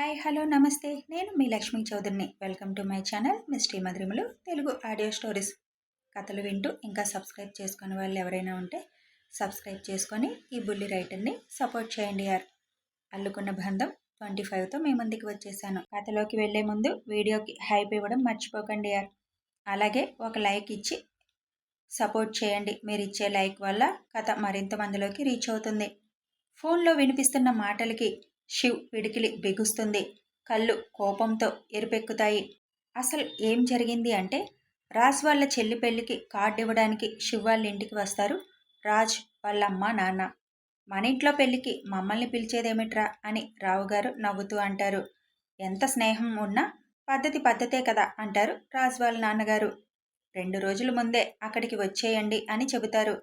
Hi hello నమస్తే. నేను మీ Lakshmi చౌదరిని. Welcome to my channel misty మధురిములు Telugu audio stories. కథలు వింటూ ఇంకా సబ్స్క్రైబ్ చేసుకునే వాళ్ళు ఎవరైనా ఉంటే సబ్స్క్రైబ్ చేసుకొని ఈ బుల్లి రైటర్ని సపోర్ట్ చేయండి యార్. అల్లుకున్న బంధం ట్వంటీ ఫైవ్తో మీ ముందుకు వచ్చేసాను. కథలోకి వెళ్ళే ముందు వీడియోకి హైప్ ఇవ్వడం మర్చిపోకండి యార్. అలాగే ఒక లైక్ ఇచ్చి సపోర్ట్ చేయండి. మీరు ఇచ్చే లైక్ వల్ల కథ మరింత మందిలోకి రీచ్ అవుతుంది. ఫోన్లో వినిపిస్తున్న మాటలకి శివ్ పిడికిలి బిగుస్తుంది. కళ్ళు కోపంతో ఎరుపెక్కుతాయి. అసలు ఏం జరిగింది అంటే రాజ్ వాళ్ళ చెల్లి పెళ్ళికి కార్డు ఇవ్వడానికి శివ్ వాళ్ళ ఇంటికి వస్తారు. రాజ్ వాళ్ళ అమ్మ నాన్న. మన ఇంట్లో పెళ్ళికి మమ్మల్ని పిలిచేదేమిట్రా అని రావు గారు నవ్వుతూ అంటారు. ఎంత స్నేహం ఉన్నా పద్ధతి పద్ధతే కదా అంటారు రాజ్ వాళ్ళ నాన్నగారు. రెండు రోజుల ముందే అక్కడికి వచ్చేయండి అని చెబుతారు.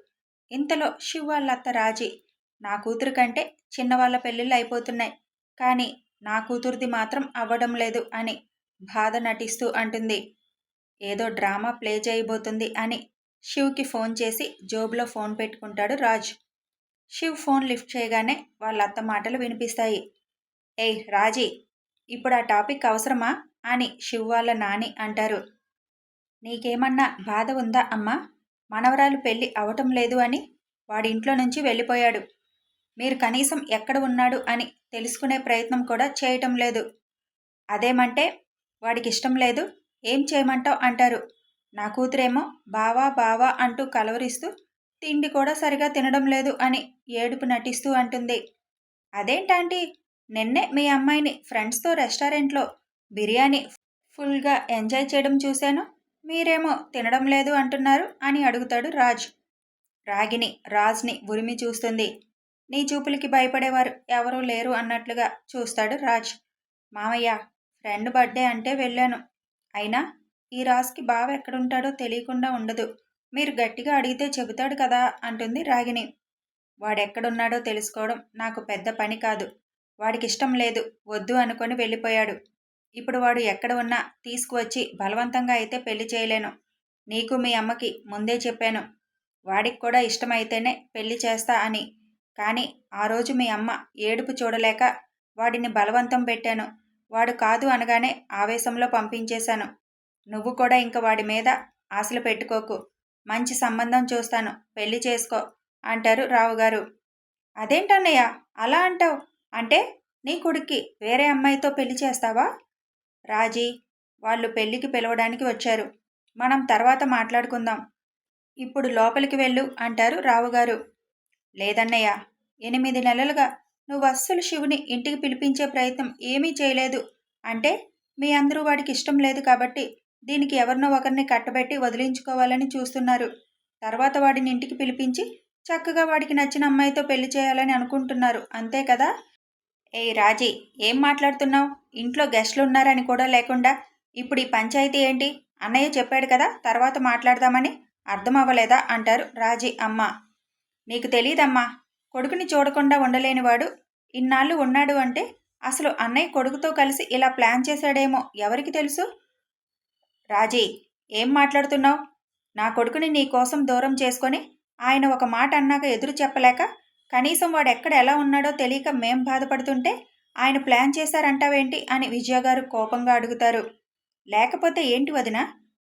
ఇంతలో శివ్ వాళ్ళ అత్త రాజీ నా కూతురు కంటే చిన్నవాళ్ళ పెళ్ళిళ్ళు అయిపోతున్నాయి. కానీ నా కూతురిది మాత్రం అవ్వడం లేదు అని బాధ నటిస్తూ అంటుంది. ఏదో డ్రామా ప్లే చేయబోతుంది అని శివ్కి ఫోన్ చేసి జోబులో ఫోన్ పెట్టుకుంటాడు రాజ్. శివ్ ఫోన్ లిఫ్ట్ చేయగానే వాళ్ళ అత్త మాటలు వినిపిస్తాయి. ఏయ్ రాజీ ఇప్పుడు ఆ టాపిక్ అవసరమా? అని శివ్ వాళ్ళ నాని అంటారు. నీకేమన్నా బాధ ఉందా అమ్మా? మనవరాలు పెళ్ళి అవటం లేదు అని వాడింట్లో నుంచి వెళ్ళిపోయాడు. మీరు కనీసం ఎక్కడ ఉన్నాడు అని తెలుసుకునే ప్రయత్నం కూడా చేయటం లేదు. అదేమంటే వాడికి ఇష్టం లేదు. ఏం చేయమంటావు అంటారు. నా కూతురేమో బావా బావా అంటూ కలవరిస్తూ తిండి కూడా సరిగా తినడం లేదు అని ఏడుపు నటిస్తూ అంటుంది. అదేంటంటీ? నిన్నే మీ అమ్మాయిని ఫ్రెండ్స్తో రెస్టారెంట్లో బిర్యానీ ఫుల్గా ఎంజాయ్ చేయడం చూశాను. మీరేమో తినడం లేదు అంటున్నారు అని అడుగుతాడు రాజ్. రాగిని రాజ్ని ఉరిమి చూస్తుంది. నీ చూపులకి భయపడేవారు ఎవరూ లేరు అన్నట్లుగా చూస్తాడు రాజ్. మామయ్య ఫ్రెండ్ బర్త్డే అంటే వెళ్ళాను. అయినా ఈ రాజ్కి బావ ఎక్కడుంటాడో తెలియకుండా ఉండదు. మీరు గట్టిగా అడిగితే చెబుతాడు కదా అంటుంది రాగిని వాడెక్కడున్నాడో తెలుసుకోవడం నాకు పెద్ద పని కాదు. వాడికి ఇష్టం లేదు వద్దు అనుకొని వెళ్ళిపోయాడు. ఇప్పుడు వాడు ఎక్కడ ఉన్నా తీసుకువచ్చి బలవంతంగా అయితే పెళ్ళి చేయలేను. నీకు మీ అమ్మకి ముందే చెప్పాను. వాడికి కూడా ఇష్టమైతేనే పెళ్ళి చేస్తా అని కానీ ఆ రోజు మీ అమ్మ ఏడుపు చూడలేక వాడిని బలవంతం పెట్టాను. వాడు కాదు అనగానే ఆవేశంలో పంపించేశాను. నువ్వు కూడా ఇంక వాడి మీద ఆశలు పెట్టుకోకు. మంచి సంబంధం చూస్తాను. పెళ్ళి చేసుకో అంటారు రావుగారు. అదేంటన్నయ్య? అలా అంటావు? అంటే నీ కొడుక్కి వేరే అమ్మాయితో పెళ్ళి చేస్తావా? రాజీ వాళ్ళు పెళ్ళికి పిలవడానికి వచ్చారు. మనం తర్వాత మాట్లాడుకుందాం. ఇప్పుడు లోపలికి వెళ్ళు అంటారు రావుగారు. లేదన్నయ్య ఎనిమిది నెలలుగా నువ్వు అస్సలు శివుని ఇంటికి పిలిపించే ప్రయత్నం ఏమీ చేయలేదు. అంటే మీ అందరూ వాడికి ఇష్టం లేదు కాబట్టి దీనికి ఎవరినో ఒకరిని కట్టబెట్టి వదిలించుకోవాలని చూస్తున్నారు. తర్వాత వాడిని ఇంటికి పిలిపించి చక్కగా వాడికి నచ్చిన అమ్మాయితో పెళ్ళి చేయాలని అనుకుంటున్నారు. అంతే కదా? ఏ రాజీ ఏం మాట్లాడుతున్నావు? ఇంట్లో గెస్ట్లు ఉన్నారని కూడా లేకుండా ఇప్పుడు ఈ పంచాయతీ ఏంటి? అన్నయ్య చెప్పాడు కదా తర్వాత మాట్లాడదామని. అర్థం అవ్వలేదా? అంటారు రాజీ అమ్మ. నీకు తెలియదమ్మా కొడుకుని చూడకుండా ఉండలేనివాడు ఇన్నాళ్ళు ఉన్నాడు అంటే అసలు అన్నయ్య కొడుకుతో కలిసి ఇలా ప్లాన్ చేశాడేమో ఎవరికి తెలుసు? రాజీ ఏం మాట్లాడుతున్నావు? నా కొడుకుని నీ కోసం దూరం చేసుకొని ఆయన ఒక మాట అన్నాక ఎదురు చెప్పలేక కనీసం వాడు ఎక్కడ ఎలా ఉన్నాడో తెలియక మేం బాధపడుతుంటే ఆయన ప్లాన్ చేశారంటావేంటి అని విజయగారు కోపంగా అడుగుతారు. లేకపోతే ఏంటి వదిన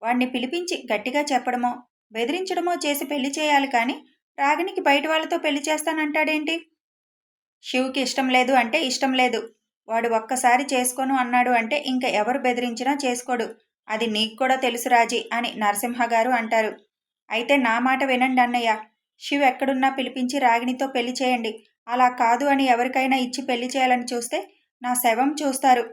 వాణ్ణి పిలిపించి గట్టిగా చెప్పడమో బెదిరించడమో చేసి పెళ్ళి చేయాలి కానీ రాగినికి బయట వాళ్ళతో పెళ్ళి చేస్తానంటాడేంటి? శివుకి ఇష్టం లేదు అంటే ఇష్టం లేదు. వాడు ఒక్కసారి చేసుకోను అన్నాడు అంటే ఇంకా ఎవరు బెదిరించినా చేసుకోడు. అది నీకు కూడా తెలుసు రాజీ అని నరసింహ గారు అంటారు. అయితే నా మాట వినండి అన్నయ్య. శివ్ ఎక్కడున్నా పిలిపించి రాగినితో పెళ్ళి చేయండి. అలా కాదు అని ఎవరికైనా ఇచ్చి పెళ్ళి చేయాలని చూస్తే నా శవం చూస్తారు.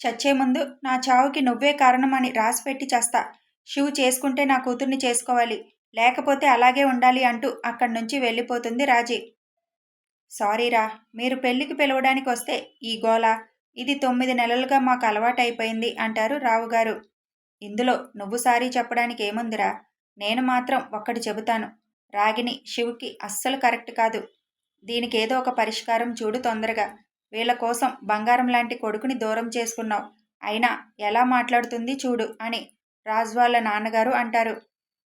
చచ్చే ముందు నా చావుకి నువ్వే కారణం అని రాసిపెట్టి చేస్తా. శివ్ చేసుకుంటే నా కూతుర్ని చేసుకోవాలి. లేకపోతే అలాగే ఉండాలి అంటూ అక్కడి నుంచి వెళ్ళిపోతుంది రాజీ. సారీరా మీరు పెళ్ళికి పిలవడానికి వస్తే ఈ గోల ఇది తొమ్మిది నెలలుగా మాకు అలవాటైపోయింది అంటారు రావుగారు. ఇందులో నువ్వు సారీ చెప్పడానికి ఏముందిరా నేను మాత్రం ఒక్కటి చెబుతాను. రాగిని శివుకి అస్సలు కరెక్ట్ కాదు. దీనికి ఏదో ఒక పరిష్కారం చూడు తొందరగా. వీళ్ళ కోసం బంగారం లాంటి కొడుకుని దూరం చేసుకున్నావు. అయినా ఎలా మాట్లాడుతుంది చూడు అని రాజు వాళ్ళ నాన్నగారు అంటారు.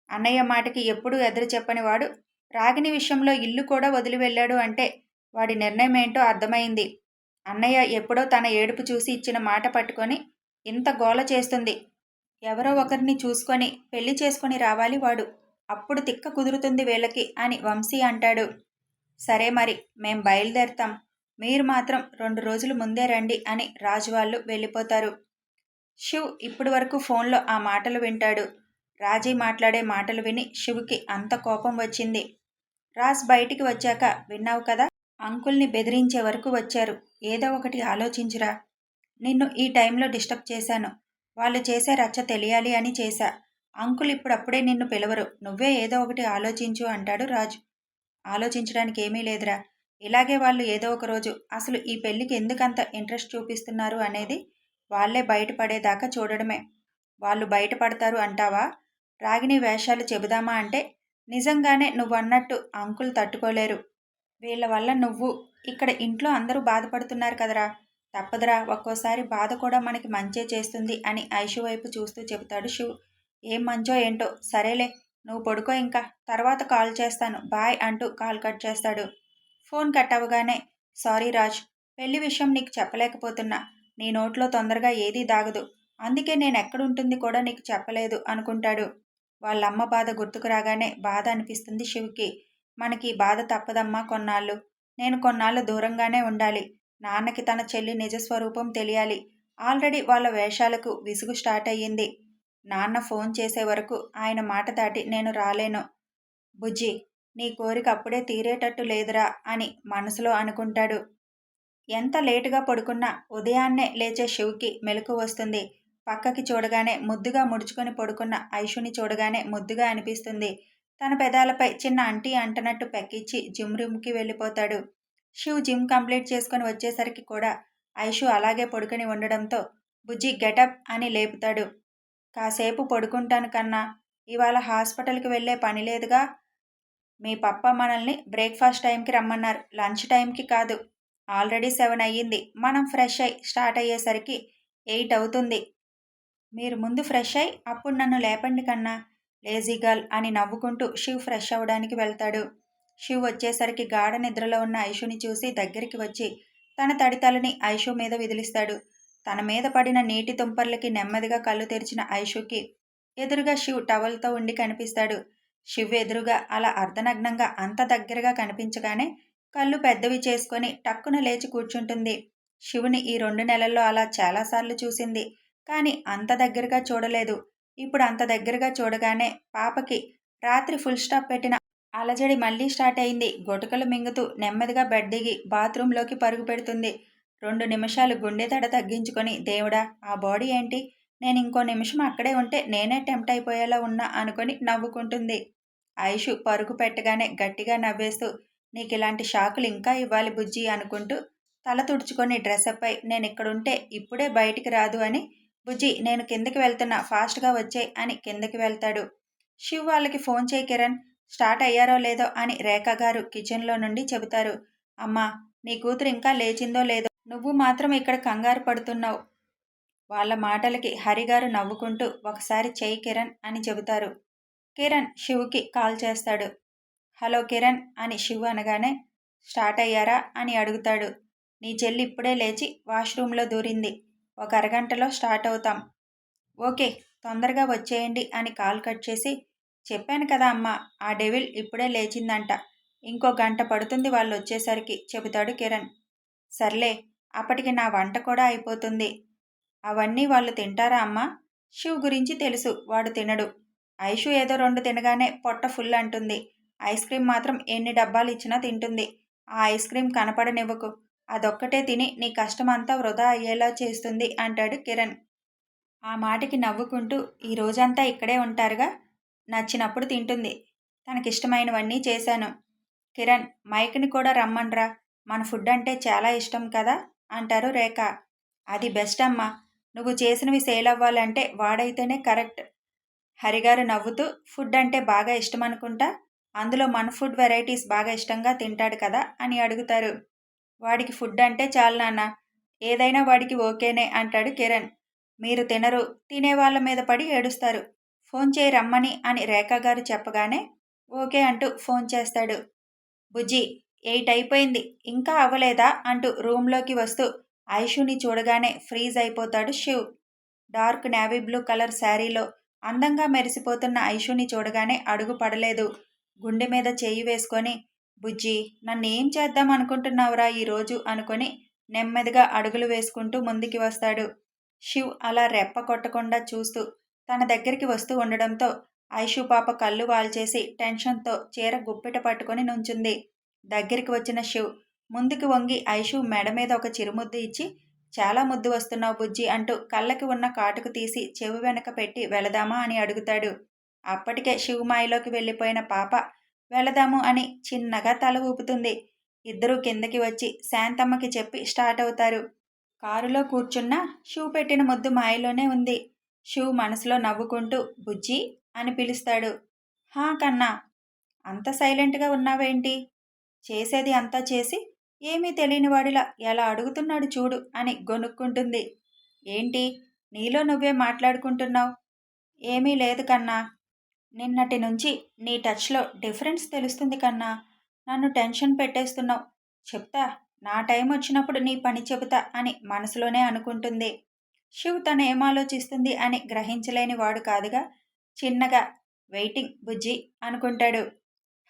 అన్నయ్య మాటకి ఎప్పుడూ ఎదురు చెప్పని వాడు. రాగిని విషయంలో ఇల్లు కూడా వదిలి వెళ్ళాడు అంటే వాడి నిర్ణయం ఏంటో అర్థమైంది. అన్నయ్య ఎప్పుడో తన ఏడుపు చూసి ఇచ్చిన మాట పట్టుకొని ఇంత గోల చేస్తుంది. ఎవరో ఒకరిని చూసుకొని పెళ్ళి చేసుకొని రావాలి వాడు. అప్పుడు తిక్క కుదురుతుంది వీళ్ళకి అని వంశీ అంటాడు. సరే మరి మేం బయలుదేరుతాం. మీరు మాత్రం రెండు రోజులు ముందే రండి అని రాజు వాళ్ళు వెళ్ళిపోతారు. శివ్ ఇప్పటి వరకు ఫోన్లో ఆ మాటలు వింటాడు. రాజీ మాట్లాడే మాటలు విని శివుకి అంత కోపం వచ్చింది. రాజ్ బయటికి వచ్చాక విన్నావు కదా అంకుల్ని బెదిరించే వరకు వచ్చారు. ఏదో ఒకటి ఆలోచించురా. నిన్ను ఈ టైంలో డిస్టర్బ్ చేశాను. వాళ్ళు చేసే రచ్చ తెలియాలి అని చేశా. అంకుల్ ఇప్పుడప్పుడే నిన్ను పిలవరు. నువ్వే ఏదో ఒకటి ఆలోచించు అంటాడు రాజు. ఆలోచించడానికి ఏమీ లేదురా. ఇలాగే వాళ్ళు ఏదో ఒక రోజు అసలు ఈ పెళ్ళికి ఎందుకంత ఇంట్రెస్ట్ చూపిస్తున్నారు? అనేది వాళ్ళే బయటపడేదాకా చూడడమే. వాళ్ళు బయటపడతారు అంటావా? రాగిని వేషాలు చెబుదామా అంటే నిజంగానే నువ్వు అన్నట్టు అంకుల్ తట్టుకోలేరు. వీళ్ళ వల్ల నువ్వు ఇక్కడ ఇంట్లో అందరూ బాధపడుతున్నారు కదరా. తప్పదురా ఒక్కోసారి బాధ కూడా మనకి మంచే చేస్తుంది అని ఐషు వైపు చూస్తూ చెబుతాడు శివ్. ఏం మంచో ఏంటో సరేలే నువ్వు పడుకో ఇంకా. తర్వాత కాల్ చేస్తాను. బాయ్ అంటూ కాల్ కట్ చేస్తాడు. ఫోన్ కట్ అవ్వగానే సారీ రాజ్ పెళ్ళి విషయం నీకు చెప్పలేకపోతున్నా. నీ నోట్లో తొందరగా ఏదీ దాగదు. అందుకే నేను ఎక్కడుంటుంది కూడా నీకు చెప్పలేదు అనుకుంటాడు. వాళ్ళమ్మ బాధ గుర్తుకు రాగానే బాధ అనిపిస్తుంది శివుకి. మనకి బాధ తప్పదమ్మా కొన్నాళ్ళు. నేను కొన్నాళ్ళు దూరంగానే ఉండాలి. నాన్నకి తన చెల్లి నిజస్వరూపం తెలియాలి. ఆల్రెడీ వాళ్ళ వేషాలకు విసుగు స్టార్ట్ అయ్యింది. నాన్న ఫోన్ చేసే వరకు ఆయన మాట దాటి నేను రాలేను. బుజ్జి నీ కోరిక అప్పుడే తీరేటట్టు లేదురా అని మనసులో అనుకుంటాడు. ఎంత లేటుగా పడుకున్నా ఉదయాన్నే లేచే శివుకి మెలకు వస్తుంది. పక్కకి చూడగానే ముద్దుగా ముడుచుకొని పడుకున్న ఐషుని చూడగానే ముద్దుగా అనిపిస్తుంది. తన పెదాలపై చిన్న అంటీ అంటనట్టు పెక్కిచ్చి జిమ్ రూమ్కి వెళ్ళిపోతాడు. శివ్ జిమ్ కంప్లీట్ చేసుకొని వచ్చేసరికి కూడా ఐషు అలాగే పడుకొని ఉండడంతో బుజ్జి గెటప్ అని లేపుతాడు. కాసేపు పడుకుంటాను కన్నా ఇవాళ హాస్పిటల్కి వెళ్ళే పని లేదుగా? మీ పప్ప మనల్ని బ్రేక్ఫాస్ట్ టైంకి రమ్మన్నారు లంచ్ టైంకి కాదు. ఆల్రెడీ సెవెన్ అయ్యింది. మనం ఫ్రెష్ అయ్యి స్టార్ట్ అయ్యేసరికి ఎయిట్ అవుతుంది. మీరు ముందు ఫ్రెష్ అయ్యి అప్పుడు నన్ను లేపండి కన్నా లేజీ గర్ల్ అని నవ్వుకుంటూ శివ్ ఫ్రెష్ అవ్వడానికి వెళ్తాడు. శివ్ వచ్చేసరికి గాఢ నిద్రలో ఉన్న ఐషుని చూసి దగ్గరికి వచ్చి తన తడితలని ఐషు మీద విదిలిస్తాడు. తన మీద పడిన నీటి తుంపర్లకి నెమ్మదిగా కళ్ళు తెరిచిన ఐషుకి ఎదురుగా శివ్ టవల్తో ఉండి కనిపిస్తాడు. శివ్ ఎదురుగా అలా అర్ధనగ్నంగా అంత దగ్గరగా కనిపించగానే కళ్ళు పెద్దవి చేసుకొని టక్కున లేచి కూర్చుంటుంది. శివుని ఈ రెండు నెలల్లో అలా చాలాసార్లు చూసింది. కానీ అంత దగ్గరగా చూడలేదు. ఇప్పుడు అంత దగ్గరగా చూడగానే పాపకి రాత్రి ఫుల్ స్టాప్ పెట్టిన అలజడి మళ్ళీ స్టార్ట్ అయింది. గొటకలు మింగుతూ నెమ్మదిగా బెడ్ దిగి బాత్రూంలోకి పరుగు పెడుతుంది. రెండు నిమిషాలు గుండె తడ తగ్గించుకొని దేవుడా ఆ బాడీ ఏంటి? నేను ఇంకో నిమిషం అక్కడే ఉంటే నేనే టెంప్ట్ అయిపోయేలా ఉన్నా అనుకొని నవ్వుకుంటుంది. ఆయుషు పరుగు పెట్టగానే గట్టిగా నవ్వేస్తూ నీకు ఇలాంటి షాకులు ఇంకా ఇవ్వాలి బుజ్జి అనుకుంటూ తల తుడుచుకొని డ్రెస్అప్ అయి నేను ఇక్కడుంటే ఇప్పుడే బయటికి రాదు అని బుజ్జి నేను కిందకి వెళ్తున్నా ఫాస్ట్గా వచ్చే అని కిందకి వెళ్తాడు. శివ్ వాళ్ళకి ఫోన్ చేయి కిరణ్ స్టార్ట్ అయ్యారో లేదో అని రేఖ గారు కిచెన్లో నుండి చెబుతారు. అమ్మా నీ కూతురు ఇంకా లేచిందో లేదో నువ్వు మాత్రం ఇక్కడ కంగారు పడుతున్నావు. వాళ్ళ మాటలకి హరిగారు నవ్వుకుంటూ ఒకసారి చెయ్యి కిరణ్ అని చెబుతారు. కిరణ్ శివుకి కాల్ చేస్తాడు. హలో కిరణ్ అని శివు అనగానే స్టార్ట్ అయ్యారా అని అడుగుతాడు. నీ చెల్లి ఇప్పుడే లేచి వాష్రూమ్లో దూరింది. ఒక అరగంటలో స్టార్ట్ అవుతాం. ఓకే తొందరగా వచ్చేయండి అని కాల్ కట్ చేసి చెప్పాను కదా అమ్మ ఆ డెవిల్ ఇప్పుడే లేచిందంట. ఇంకో గంట పడుతుంది వాళ్ళు వచ్చేసరికి చెబుతాడు కిరణ్. సర్లే అప్పటికి నా వంట కూడా అయిపోతుంది. అవన్నీ వాళ్ళు తింటారా అమ్మ? శివ్ గురించి తెలుసు వాడు తినడు. ఐషు ఏదో రెండు తినగానే పొట్ట ఫుల్ అంటుంది. ఐస్ క్రీమ్ మాత్రం ఎన్ని డబ్బాలు ఇచ్చినా తింటుంది. ఆ ఐస్ క్రీమ్ కనపడనివ్వకు. అదొక్కటే తిని నీ కష్టమంతా వృధా అయ్యేలా చేస్తుంది అంటాడు కిరణ్. ఆ మాటకి నవ్వుకుంటూ ఈ రోజంతా ఇక్కడే ఉంటారుగా? నచ్చినప్పుడు తింటుంది. తనకిష్టమైనవన్నీ చేశాను. కిరణ్ మైక్ని కూడా రమ్మన్రా మన ఫుడ్ అంటే చాలా ఇష్టం కదా అంటారు రేఖ. అది బెస్ట్ అమ్మా. నువ్వు చేసినవి సేల్ అవ్వాలంటే వాడైతేనే కరెక్ట్ హరిగారు నవ్వుతూ ఫుడ్ అంటే బాగా ఇష్టం అనుకుంటా అందులో మన ఫుడ్ వెరైటీస్ బాగా ఇష్టంగా తింటాడు కదా అని అడుగుతారు. వాడికి ఫుడ్ అంటే చాలు నాన్న. ఏదైనా వాడికి ఓకేనే అంటాడు కిరణ్. మీరు తినరు తినే వాళ్ళ మీద పడి ఏడుస్తారు. ఫోన్ చేయి రమ్మని అని రేఖ గారు చెప్పగానే ఓకే అంటూ ఫోన్ చేస్తాడు. బుజ్జి ఎయిట్ అయిపోయింది ఇంకా అవ్వలేదా అంటూ రూమ్లోకి వస్తూ ఐషుని చూడగానే ఫ్రీజ్ అయిపోతాడు Shiv. Dark navy blue colour శారీలో అందంగా మెరిసిపోతున్న ఐషుని చూడగానే అడుగు పడలేదు. గుండె మీద చేయి వేసుకొని బుజ్జి నన్నేం చేద్దాం అనుకుంటున్నావురా ఈరోజు అనుకొని నెమ్మదిగా అడుగులు వేసుకుంటూ ముందుకి వస్తాడు. శివ్ అలా రెప్ప కొట్టకుండా చూస్తూ తన దగ్గరికి వస్తూ ఉండడంతో ఐషు పాప కళ్ళు వాల్చేసి టెన్షన్తో చీర గుప్పిట పట్టుకొని నుంచుంది. దగ్గరికి వచ్చిన శివ్ ముందుకు వంగి ఐషు మెడ మీద ఒక చిరుముద్దు ఇచ్చి చాలా ముద్దు వస్తున్నావు బుజ్జి అంటూ కళ్ళకి ఉన్న కాటుకు తీసి చెవి వెనక పెట్టి వెళదామా అని అడుగుతాడు. అప్పటికే శివమాయిలోకి వెళ్ళిపోయిన పాప వెళదాము అని చిన్నగా తల ఊపుతుంది. ఇద్దరూ కిందకి వచ్చి శాంతమ్మకి చెప్పి స్టార్ట్ అవుతారు. కారులో కూర్చున్న షూ పెట్టిన ముద్దు మాయలోనే ఉంది. షూ మనసులో నవ్వుకుంటూ బుజ్జి అని పిలుస్తాడు. హా కన్నా అంత సైలెంట్గా ఉన్నావేంటి? చేసేది అంతా చేసి ఏమీ తెలియని వాడిలా ఎలా అడుగుతున్నాడు చూడు అని గొనుక్కుంటుంది. ఏంటి? నీలో నువ్వే మాట్లాడుకుంటున్నావు. ఏమీ లేదు కన్నా. నిన్నటి నుంచి నీ టచ్లో డిఫరెన్స్ తెలుస్తుంది కన్నా. నన్ను టెన్షన్ పెట్టేస్తున్నావు. చెప్తా నా టైం వచ్చినప్పుడు నీ పని చెబుతా అని మనసులోనే అనుకుంటుంది. శివ్ తను ఏం ఆలోచిస్తుంది అని గ్రహించలేని వాడు కాదుగా. చిన్నగా వెయిటింగ్ బుజ్జి అనుకుంటాడు.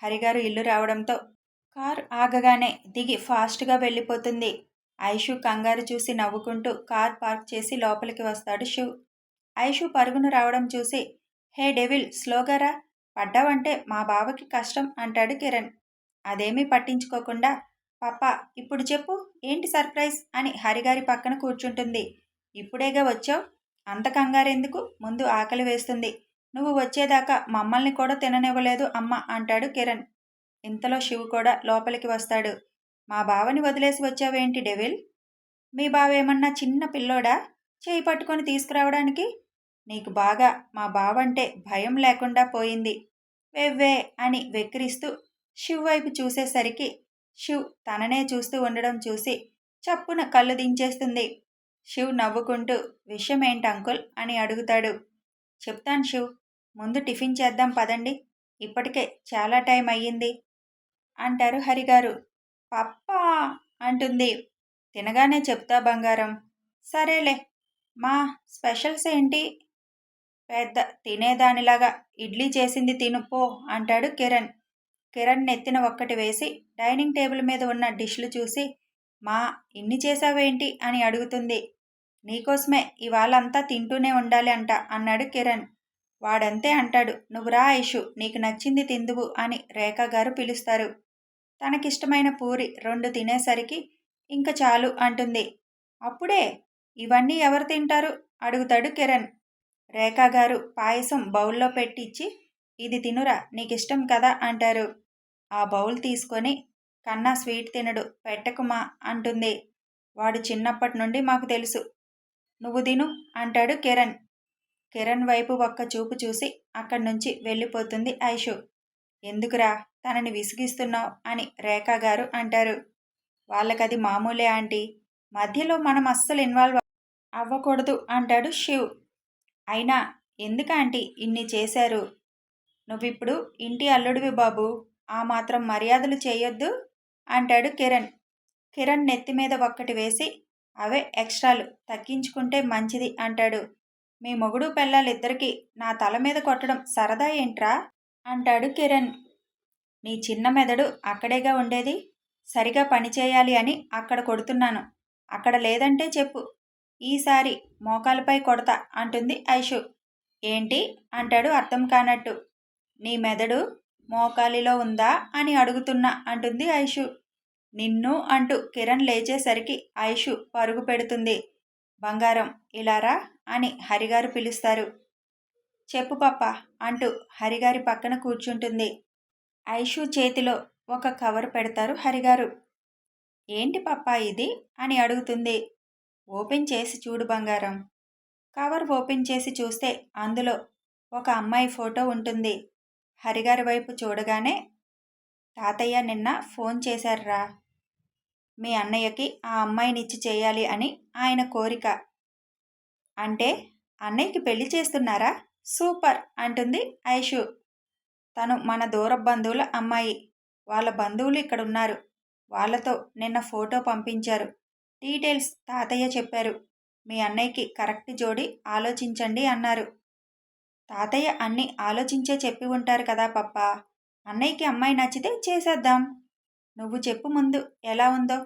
హరిగారు ఇల్లు రావడంతో కార్ ఆగగానే దిగి ఫాస్ట్గా వెళ్ళిపోతుంది. ఐషు కంగారు చూసి నవ్వుకుంటూ కార్ పార్క్ చేసి లోపలికి వస్తాడు శివ్. ఐషు పరుగును రావడం చూసి హే డెవిల్ స్లోగారా పడ్డావంటే మా బావకి కష్టం అంటాడు కిరణ్. అదేమీ పట్టించుకోకుండా పాప ఇప్పుడు చెప్పు ఏంటి సర్ప్రైజ్? అని హరిగారి పక్కన కూర్చుంటుంది. ఇప్పుడేగా వచ్చావు? అంత కంగారెందుకు? ముందు ఆకలి వేస్తుంది. నువ్వు వచ్చేదాకా మమ్మల్ని కూడా తిననివ్వలేదు అమ్మ అంటాడు కిరణ్. ఇంతలో శివు కూడా లోపలికి వస్తాడు. మా బావని వదిలేసి వచ్చావేంటి డెవిల్? మీ బావేమన్నా చిన్న పిల్లోడా? చేయి పట్టుకొని తీసుకురావడానికి? నీకు బాగా మా బావంటే భయం లేకుండా పోయింది. వెవ్వే అని వెక్కిరిస్తూ శివ్ వైపు చూసేసరికి శివ్ తననే చూస్తూ ఉండడం చూసి చప్పున కళ్ళు దించేస్తుంది. శివ్ నవ్వుకుంటూ విషయం ఏంటి అంకుల్? అని అడుగుతాడు. చెప్తాను శివ్ ముందు టిఫిన్ చేద్దాం పదండి. ఇప్పటికే చాలా టైం అయ్యింది. అంటారు హరిగారు. పప్పా అంటుంది. తినగానే చెప్తా బంగారం. సరేలే మా స్పెషల్స్ ఏంటి? పెద్ద తినేదానిలాగా ఇడ్లీ చేసింది తిను పో అంటాడు కిరణ్. కిరణ్ నెత్తిన ఒక్కటి వేసి డైనింగ్ టేబుల్ మీద ఉన్న డిష్లు చూసి మా ఇన్ని చేసావేంటి? అని అడుగుతుంది. నీకోసమే ఇవాళంతా తింటూనే ఉండాలి అంట అన్నాడు కిరణ్. వాడంతే అంటాడు. నువ్వు రా ఐషు నీకు నచ్చింది తిందువు అని రేఖ గారు పిలుస్తారు. తనకిష్టమైన పూరి రెండు తినేసరికి ఇంక చాలు అంటుంది. అప్పుడే? ఇవన్నీ ఎవరు తింటారు? అడుగుతాడు కిరణ్. రేఖా గారు పాయసం బౌల్లో పెట్టిచ్చి ఇది తినురా నీకిష్టం కదా అంటారు. ఆ బౌల్ తీసుకొని కన్నా స్వీట్ తినడు పెట్టకుమా అంటుంది. వాడు చిన్నప్పటి నుండి మాకు తెలుసు. నువ్వు తిను అంటాడు కిరణ్. కిరణ్ వైపు ఒక్క చూపు చూసి అక్కడి నుంచి వెళ్ళిపోతుంది ఐషు. ఎందుకురా తనని విసిగిస్తున్నావు అని రేఖా గారు అంటారు. వాళ్ళకది మామూలే ఆంటీ. మధ్యలో మనం అస్సలు ఇన్వాల్వ్ అవ్వకూడదు అంటాడు శివ్. అయినా ఎందుకంటీ ఇన్ని చేశారు? నువ్విప్పుడు ఇంటి అల్లుడివి బాబు ఆ మాత్రం మర్యాదలు చేయొద్దు? అంటాడు కిరణ్. కిరణ్ నెత్తి మీద ఒక్కటి వేసి అవే ఎక్స్ట్రాలు తగ్గించుకుంటే మంచిది అంటాడు. మీ మొగుడు పిల్లలిద్దరికీ నా తల మీద కొట్టడం సరదా ఏంట్రా? అంటాడు కిరణ్. నీ చిన్న మెదడు అక్కడేగా ఉండేది? సరిగా పనిచేయాలి అని అక్కడ కొడుతున్నాను. అక్కడ లేదంటే చెప్పు. ఈసారి మోకాలపై కొడతా అంటుంది ఐషు. ఏంటి? అంటాడు అర్థం కానట్టు. నీ మెదడు మోకాలిలో ఉందా అని అడుగుతున్నా అంటుంది ఐషు. నిన్ను అంటూ కిరణ్ లేచేసరికి ఐషు పరుగు పెడుతుంది. బంగారం ఇలారా అని హరిగారు పిలుస్తారు. చెప్పు పప్ప అంటూ హరిగారి పక్కన కూర్చుంటుంది. ఐషు చేతిలో ఒక కవర్ పెడతారు హరిగారు. ఏంటి పప్ప ఇది? అని అడుగుతుంది. ఓపెన్ చేసి చూడు బంగారం. కవర్ ఓపెన్ చేసి చూస్తే అందులో ఒక అమ్మాయి ఫోటో ఉంటుంది. హరిగారి వైపు చూడగానే తాతయ్య నిన్న ఫోన్ చేశారా మీ అన్నయ్యకి ఆ అమ్మాయినిచ్చి చేయాలి అని ఆయన కోరిక. అంటే అన్నయ్యకి పెళ్ళి చేస్తున్నారా? సూపర్ అంటుంది ఐషు. తను మన దూర బంధువుల అమ్మాయి. వాళ్ళ బంధువులు ఇక్కడ ఉన్నారు వాళ్ళతో నిన్న ఫోటో పంపించారు. డీటెయిల్స్ తాతయ్య చెప్పారు. మీ అన్నయ్యకి కరెక్ట్ జోడి ఆలోచించండి అన్నారు. తాతయ్య అన్నీ ఆలోచించే చెప్పి ఉంటారు కదా పప్ప. అన్నయ్యకి అమ్మాయి నచ్చితే చేసేద్దాం. నువ్వు చెప్పు ముందు ఎలా ఉందో.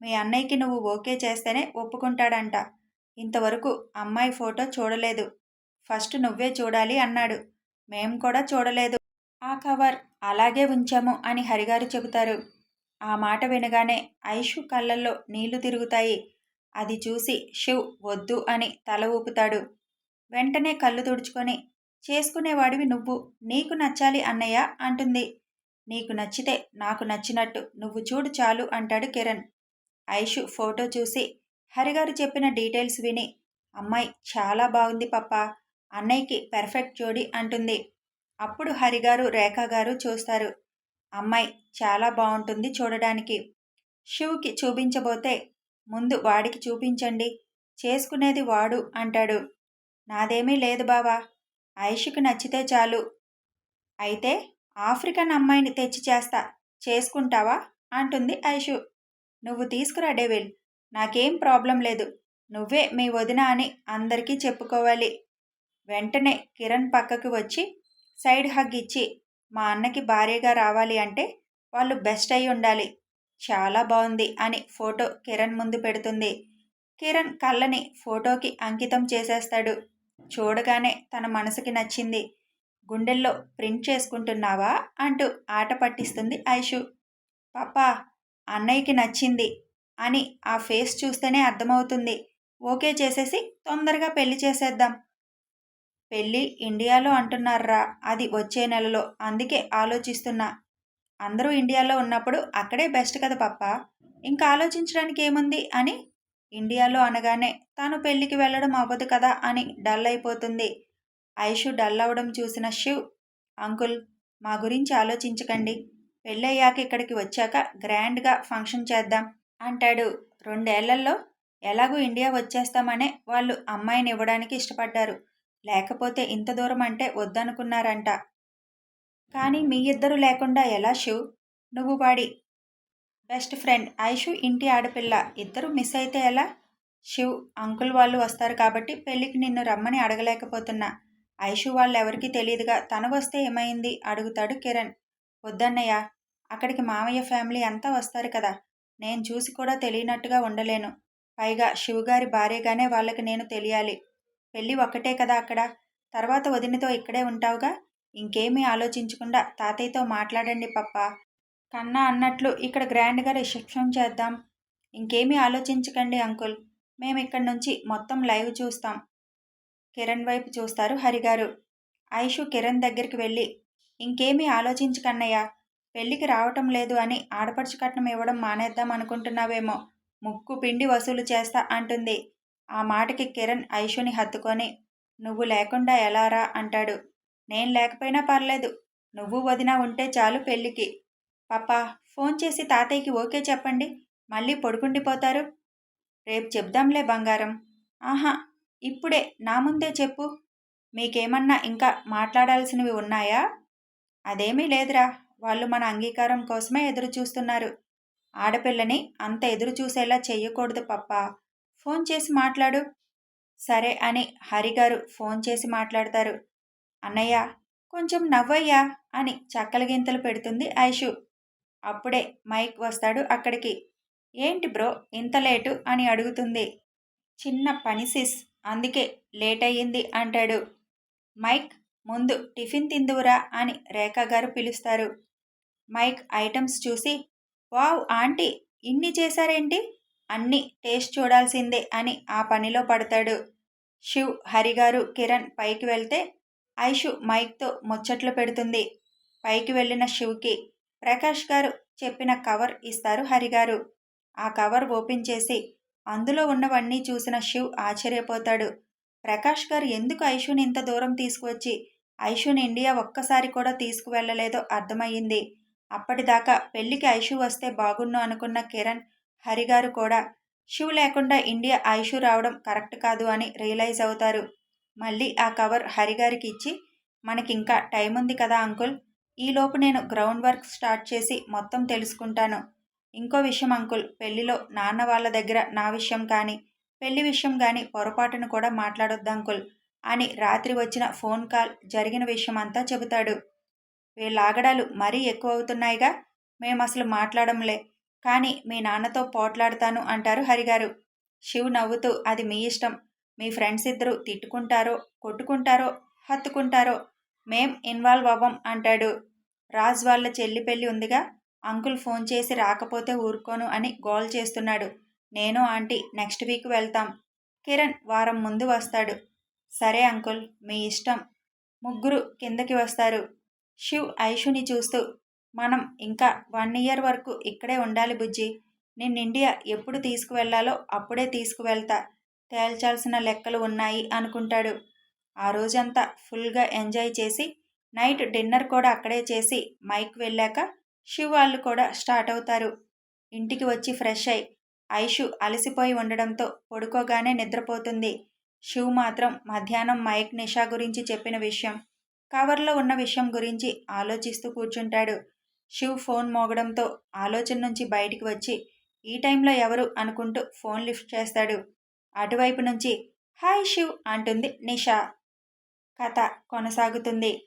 మీ అన్నయ్యకి నువ్వు ఓకే చేస్తేనే ఒప్పుకుంటాడంట. ఇంతవరకు అమ్మాయి ఫోటో చూడలేదు. ఫస్ట్ నువ్వే చూడాలి అన్నాడు. మేం కూడా చూడలేదు. ఆ కవర్ అలాగే ఉంచాము అని హరిగారు చెబుతారు. ఆ మాట వినగానే ఐషు కళ్ళల్లో నీళ్ళు తిరుగుతాయి. అది చూసి శివ్ వద్దు అని తల ఊపుతాడు. వెంటనే కళ్ళు తుడుచుకొని చేసుకునేవాడివి నువ్వు. నీకు నచ్చాలి అన్నయ్య అంటుంది. నీకు నచ్చితే నాకు నచ్చినట్టు. నువ్వు చూడు చాలు అంటాడు కిరణ్. ఐషు ఫోటో చూసి హరిగారు చెప్పిన డీటెయిల్స్ విని అమ్మాయి చాలా బాగుంది పప్ప. అన్నయ్యకి పెర్ఫెక్ట్ జోడి అంటుంది. అప్పుడు హరిగారు రేఖ గారు చూస్తారు. అమ్మాయి చాలా బాగుంటుంది చూడడానికి. శివ్కి చూపించబోతే ముందు వాడికి చూపించండి. చేసుకునేది వాడు అంటాడు. నాదేమీ లేదు బావా. ఐషుకి నచ్చితే చాలు. అయితే ఆఫ్రికన్ అమ్మాయిని తెచ్చి చేస్తా. చేసుకుంటావా? అంటుంది ఐషు నువ్వు తీసుకురా డెవిల్. నాకేం ప్రాబ్లం లేదు. నువ్వే మీ వదిన అని అందరికీ చెప్పుకోవాలి. వెంటనే కిరణ్ పక్కకు వచ్చి సైడ్ హగ్ ఇచ్చి మా అన్నకి భార్యగా రావాలి అంటే వాళ్ళు బెస్ట్ అయి ఉండాలి. చాలా బాగుంది అని ఫోటో కిరణ్ ముందు పెడుతుంది. కిరణ్ కళ్ళని ఫోటోకి అంకితం చేసేస్తాడు. చూడగానే తన మనసుకి నచ్చింది. గుండెల్లో ప్రింట్ చేసుకుంటున్నావా? అంటూ ఆట పట్టిస్తుంది ఐషు. పాపా అన్నయ్యకి నచ్చింది అని ఆ ఫేస్ చూస్తేనే అర్థమవుతుంది. ఓకే చేసేసి తొందరగా పెళ్ళి చేసేద్దాం. పెళ్ళి ఇండియాలో అంటున్నారా? అది వచ్చే నెలలో. అందుకే ఆలోచిస్తున్నా. అందరూ ఇండియాలో ఉన్నప్పుడు అక్కడే బెస్ట్ కదా పప్ప ఇంకా ఆలోచించడానికి ఏముంది అని? ఇండియాలో అనగానే తాను పెళ్ళికి వెళ్ళడం అవ్వదు కదా అని డల్ అయిపోతుంది. ఐషు డల్ అవ్వడం చూసిన శివ్ అంకుల్ మా గురించి ఆలోచించకండి. పెళ్ళయ్యాక ఇక్కడికి వచ్చాక గ్రాండ్గా ఫంక్షన్ చేద్దాం అంటాడు. రెండేళ్ళలో ఎలాగూ ఇండియా వచ్చేస్తామనే వాళ్ళు అమ్మాయిని ఇవ్వడానికి ఇష్టపడ్డారు. లేకపోతే ఇంత దూరం అంటే వద్దనుకున్నారంట. కానీ మీ ఇద్దరు లేకుండా ఎలా శివ్ నువ్వు వాడి బెస్ట్ ఫ్రెండ్ ఐషు ఇంటి ఆడపిల్ల. ఇద్దరు మిస్ అయితే ఎలా? శివ్ అంకుల్ వాళ్ళు వస్తారు కాబట్టి పెళ్ళికి నిన్ను రమ్మని అడగలేకపోతున్నా. ఐషు వాళ్ళు ఎవరికీ తెలియదుగా. తను వస్తే ఏమైంది? అడుగుతాడు కిరణ్. వద్దన్నయ్య అక్కడికి మామయ్య ఫ్యామిలీ అంతా వస్తారు కదా. నేను చూసి కూడా తెలియనట్టుగా ఉండలేను. పైగా శివగారి భార్యగానే వాళ్ళకి నేను తెలియాలి. పెళ్ళి ఒక్కటే కదా అక్కడ? తర్వాత వదినతో ఇక్కడే ఉంటావుగా? ఇంకేమీ ఆలోచించకుండా తాతయ్యతో మాట్లాడండి పప్ప. కన్నా అన్నట్లు ఇక్కడ గ్రాండ్గా రిసెప్షన్ చేద్దాం. ఇంకేమీ ఆలోచించకండి అంకుల్. మేము ఇక్కడ నుంచి మొత్తం లైవ్ చూస్తాం. కిరణ్ వైపు చూస్తారు హరిగారు. ఐషు కిరణ్ దగ్గరికి వెళ్ళి ఇంకేమీ ఆలోచించకన్నయ్య. పెళ్ళికి రావటం లేదు అని ఆడపడుచు కట్నం ఇవ్వడం మానేద్దాం అనుకుంటున్నావేమో. ముక్కు పిండి వసూలు చేస్తా అంటుంది. ఆ మాటకి కిరణ్ ఐషుని హత్తుకొని నువ్వు లేకుండా ఎలారా అంటాడు. నేను లేకపోయినా పర్లేదు. నువ్వు వదినా ఉంటే చాలు పెళ్ళికి. పాపా ఫోన్ చేసి తాతయ్యకి ఓకే చెప్పండి. మళ్ళీ పొడుకుండిపోతారు. రేపు చెప్దాంలే బంగారం. ఆహా ఇప్పుడే. నా ముందే చెప్పు. మీకేమన్నా ఇంకా మాట్లాడాల్సినవి ఉన్నాయా? అదేమీ లేదురా. వాళ్ళు మన అంగీకారం కోసమే ఎదురు చూస్తున్నారు ఆడపిల్లని అంత ఎదురు చూసేలా చెయ్యకూడదు పప్పా ఫోన్ చేసి మాట్లాడు. సరే అని హరిగారు ఫోన్ చేసి మాట్లాడతారు. అన్నయ్య కొంచెం నవ్వయ్యా అని చక్కల గింతలు పెడుతుంది ఐషు. అప్పుడే మైక్ వస్తాడు అక్కడికి. ఏంటి బ్రో ఇంత లేటు అని అడుగుతుంది. చిన్న పని సిస్ అందుకే లేట్ అయ్యింది అంటాడు. మైక్ ముందు టిఫిన్ తిందువురా అని రేఖ గారు పిలుస్తారు. మైక్ ఐటమ్స్ చూసి వావ్ ఆంటీ ఇన్ని చేశారేంటి? అన్నీ టేస్ట్ చూడాల్సిందే అని ఆ పనిలో పడతాడు. శివ్ హరిగారు కిరణ్ పైకి వెళ్తే ఐషు మైక్తో ముచ్చట్లు పెడుతుంది. పైకి వెళ్ళిన శివ్కి ప్రకాష్ గారు చెప్పిన కవర్ ఇస్తారు హరిగారు ఆ కవర్ ఓపెన్ చేసి అందులో ఉన్నవన్నీ చూసిన శివ్ ఆశ్చర్యపోతాడు. ప్రకాష్ గారు ఎందుకు ఐషుని ఇంత దూరం తీసుకువచ్చి ఐషుని ఇండియా ఒక్కసారి కూడా తీసుకువెళ్ళలేదో అర్థమయ్యింది. అప్పటిదాకా పెళ్ళికి ఐషు వస్తే బాగున్ను అనుకున్న కిరణ్ హరిగారు కూడా షూ లేకుండా ఇండియా ఐషు రావడం కరెక్ట్ కాదు అని రియలైజ్ అవుతారు. మళ్ళీ ఆ కవర్ హరిగారికి ఇచ్చి మనకి ఇంకా టైం ఉంది కదా అంకుల్ ఈలోపు నేను గ్రౌండ్ వర్క్ స్టార్ట్ చేసి మొత్తం తెలుసుకుంటాను. ఇంకో విషయం అంకుల్ పెళ్ళిలో నాన్న వాళ్ళ దగ్గర నా విషయం కానీ పెళ్ళి విషయం కానీ పొరపాటును కూడా మాట్లాడొద్దు అంకుల్ అని రాత్రి వచ్చిన ఫోన్ కాల్ జరిగిన విషయం అంతా చెబుతాడు. వీళ్ళ ఆగడాలు మరీ ఎక్కువ అవుతున్నాయిగా మేము అసలు మాట్లాడంలే కానీ మీ నాన్నతో పోట్లాడతాను అంటారు హరిగారు. శివ్ నవ్వుతూ అది మీ ఇష్టం. మీ ఫ్రెండ్స్ ఇద్దరు తిట్టుకుంటారో కొట్టుకుంటారో హత్తుకుంటారో? మేం ఇన్వాల్వ్ అవ్వం అంటాడు. రాజ్ వాళ్ళ చెల్లి పెళ్ళి ఉందిగా? అంకుల్ ఫోన్ చేసి రాకపోతే ఊరుకోను అని గోల్ చేస్తున్నాడు. నేను ఆంటీ నెక్స్ట్ వీక్ వెళ్తాం. కిరణ్ వారం ముందు వస్తాడు. సరే అంకుల్ మీ ఇష్టం. ముగ్గురు కిందకి వస్తారు. శివ్ ఐషుని చూస్తూ మనం ఇంకా వన్ ఇయర్ వరకు ఇక్కడే ఉండాలి బుజ్జి. నిన్న ఇండియా ఎప్పుడు తీసుకువెళ్ళాలో అప్పుడే తీసుకువెళ్తా. తేల్చాల్సిన లెక్కలు ఉన్నాయి అనుకుంటాడు. ఆ రోజంతా ఫుల్గా ఎంజాయ్ చేసి నైట్ డిన్నర్ కూడా అక్కడే చేసి మైక్ వెళ్ళాక శివ్ వాళ్ళు కూడా స్టార్ట్ అవుతారు. ఇంటికి వచ్చి ఫ్రెష్ అయి ఐషు అలసిపోయి ఉండడంతో పడుకోగానే నిద్రపోతుంది. శివ్ మాత్రం మధ్యాహ్నం మైక్ నిషా గురించి చెప్పిన విషయం కవర్లో ఉన్న విషయం గురించి ఆలోచిస్తూ కూర్చుంటాడు. శివ్ ఫోన్ మోగడంతో ఆలోచన నుంచి బయటికి వచ్చి ఈ టైంలో ఎవరు? అనుకుంటూ ఫోన్ లిఫ్ట్ చేస్తాడు. అటువైపు నుంచి హాయ్ శివ్ అంటుంది నిషా. కథ కొనసాగుతుంది.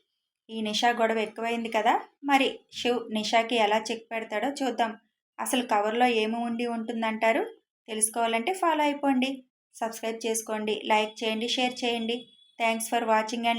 ఈ నిషా గొడవ ఎక్కువైంది కదా? మరి శివ్ నిషాకి ఎలా చెక్ పెడతాడో చూద్దాం. అసలు కవర్లో ఏమి ఉండి ఉంటుందంటారు? తెలుసుకోవాలంటే ఫాలో అయిపోండి. సబ్స్క్రైబ్ చేసుకోండి. లైక్ చేయండి షేర్ చేయండి. Thanks for watching and